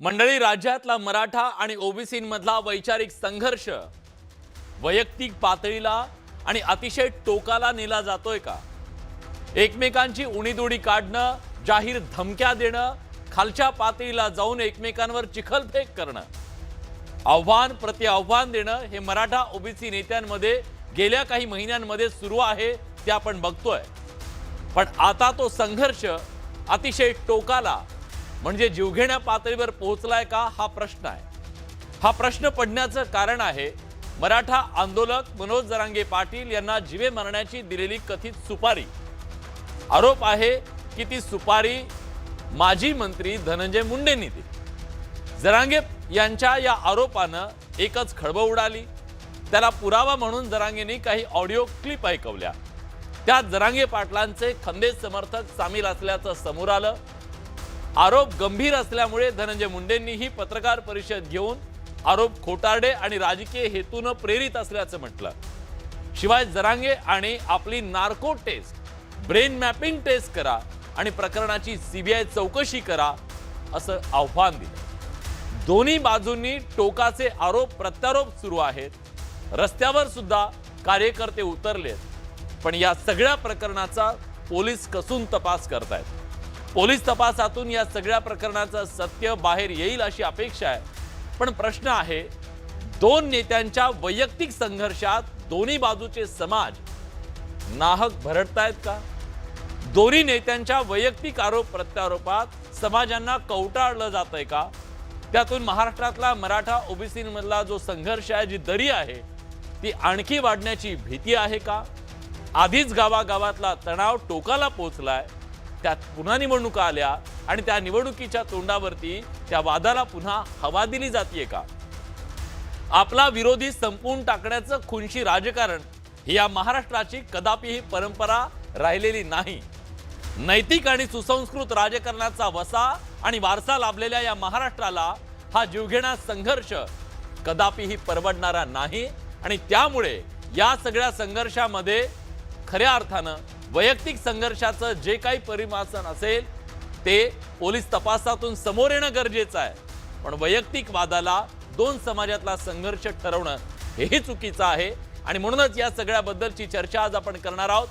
मंडळी राज्यातला मराठा आणि ओबीसीमधला वैचारिक संघर्ष वैयक्तिक पातळीला आणि अतिशय टोकाला नेला जातोय का? एकमेकांची उणीदुडी काढणं जाहीर धमक्या देणं खालच्या पातळीला जाऊन एकमेकांवर चिखलफेक करणं. आव्हान प्रति आव्हान देणं हे मराठा ओबीसी नेत्यांमध्ये गेल्या काही महिन्यांमध्ये सुरू आहे ते आपण बघतोय. पण आता तो संघर्ष अतिशय टोकाला म्हणजे जीवघेण्या पातळीवर पोहोचलाय का हा प्रश्न आहे. हा प्रश्न पडण्याचं कारण आहे मराठा आंदोलक मनोज जरांगे पाटील यांना जिवे मरण्याची दिलेली कथित सुपारी. आरोप आहे की ती सुपारी माजी मंत्री धनंजय मुंडेंनी दिली. जरांगे यांच्या या आरोपानं एकच खळबळ उडाली. त्याला पुरावा म्हणून जरांगेंनी काही ऑडिओ क्लिप ऐकवल्या. त्यात जरांगे पाटलांचे खंदे समर्थक सामील असल्याचं समोर आलं. आरोप गंभीर असल्यामुळे धनंजय मुंडेंनीही पत्रकार परिषद घेऊन आरोप खोटारडे आणि राजकीय हेतूनं प्रेरित असल्याचं म्हटलं. शिवाय जरांगे आणि आपली narco test brain mapping test करा आणि प्रकरणाची सीबीआय चौकशी करा असं आव्हान दिलं. दोन्ही बाजूंनी टोकाचे आरोप प्रत्यारोप सुरू आहेत. रस्त्यावर सुद्धा कार्यकर्ते उतरलेत. पण या सगळ्या प्रकरणाचा पोलीस कसून तपास करतायत. पोलीस तपासातून या सगळ्या प्रकरणाचं सत्य बाहेर येईल अशी अपेक्षा आहे. पण प्रश्न आहे दोन नेत्यांच्या वैयक्तिक संघर्षात दोन्ही बाजूचे समाज नाहक भरडतायत का? दोन्ही नेत्यांच्या वैयक्तिक आरोप प्रत्यारोपात समाजांना कवटाळलं जात आहे का? त्यातून महाराष्ट्रातला मराठा ओबीसीमधला जो संघर्ष आहे जी दरी आहे ती आणखी वाढण्याची भीती आहे का? आधीच गावागावातला तणाव टोकाला पोचलाय. त्यात पुन्हा निवडणुका आल्या आणि त्या निवडणुकीच्या तोंडावरती त्या वादाला पुन्हा हवा दिली जाते का? आपला विरोधी संपवून टाकण्याचं खुनशी राजकारण ही या महाराष्ट्राची कदापि ही परंपरा राहिलेली नाही. नैतिक आणि सुसंस्कृत राजकारणाचा वसा आणि वारसा लाभलेल्या या महाराष्ट्राला हा जीवघेणा संघर्ष कदापिही परवडणारा नाही आणि त्यामुळे या सगळ्या संघर्षामध्ये खऱ्या अर्थानं वैयक्तिक संघर्षाचं जे काही परिमासन असेल ते पोलीस तपासातून समोर येणं गरजेचं आहे. पण वैयक्तिक वादाला दोन समाजातला संघर्ष ठरवणं हेही चुकीचं आहे. आणि म्हणूनच या सगळ्याबद्दलची चर्चा आज आपण करणार आहोत.